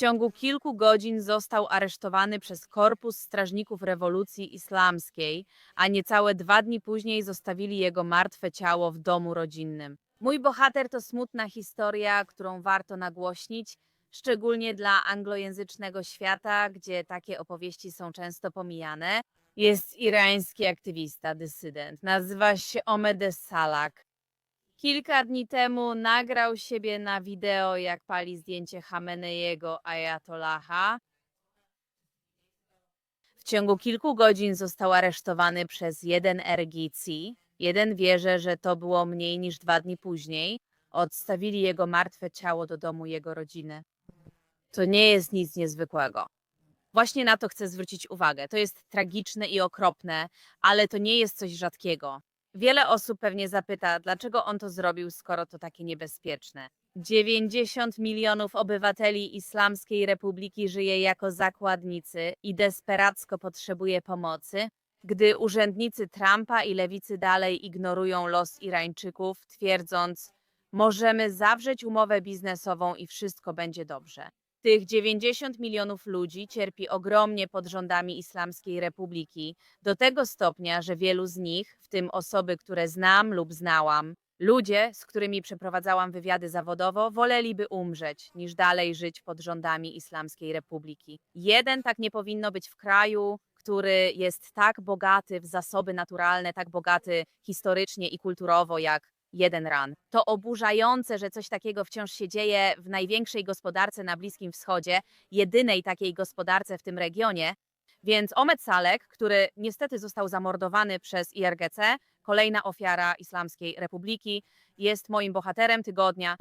ciągu kilku godzin został aresztowany przez Korpus Strażników Rewolucji Islamskiej, a niecałe dwa dni później zostawili jego martwe ciało w domu rodzinnym. Mój bohater to smutna historia, którą warto nagłośnić, szczególnie dla anglojęzycznego świata, gdzie takie opowieści są często pomijane. Jest irański aktywista, dysydent. Nazywa się Omed Salak. Kilka dni temu nagrał siebie na wideo, jak pali zdjęcie Hameneiego Ayatollaha. W ciągu kilku godzin został aresztowany przez jeden RGC. Jeden wierzy, że to było mniej niż dwa dni później. Odstawili jego martwe ciało do domu jego rodziny. To nie jest nic niezwykłego. Właśnie na to chcę zwrócić uwagę. To jest tragiczne i okropne, ale to nie jest coś rzadkiego. Wiele osób pewnie zapyta, dlaczego on to zrobił, skoro to takie niebezpieczne. 90 milionów obywateli Islamskiej Republiki żyje jako zakładnicy i desperacko potrzebuje pomocy, gdy urzędnicy Trumpa i lewicy dalej ignorują los Irańczyków, twierdząc, możemy zawrzeć umowę biznesową i wszystko będzie dobrze. Tych 90 milionów ludzi cierpi ogromnie pod rządami Islamskiej Republiki, do tego stopnia, że wielu z nich, w tym osoby, które znam lub znałam, ludzie, z którymi przeprowadzałam wywiady zawodowo, woleliby umrzeć, niż dalej żyć pod rządami Islamskiej Republiki. Jeden tak nie powinno być w kraju, który jest tak bogaty w zasoby naturalne, tak bogaty historycznie i kulturowo jak jeden ran. To oburzające, że coś takiego wciąż się dzieje w największej gospodarce na Bliskim Wschodzie, jedynej takiej gospodarce w tym regionie. Więc Omed Salek, który niestety został zamordowany przez IRGC, kolejna ofiara Islamskiej Republiki, jest moim bohaterem tygodnia.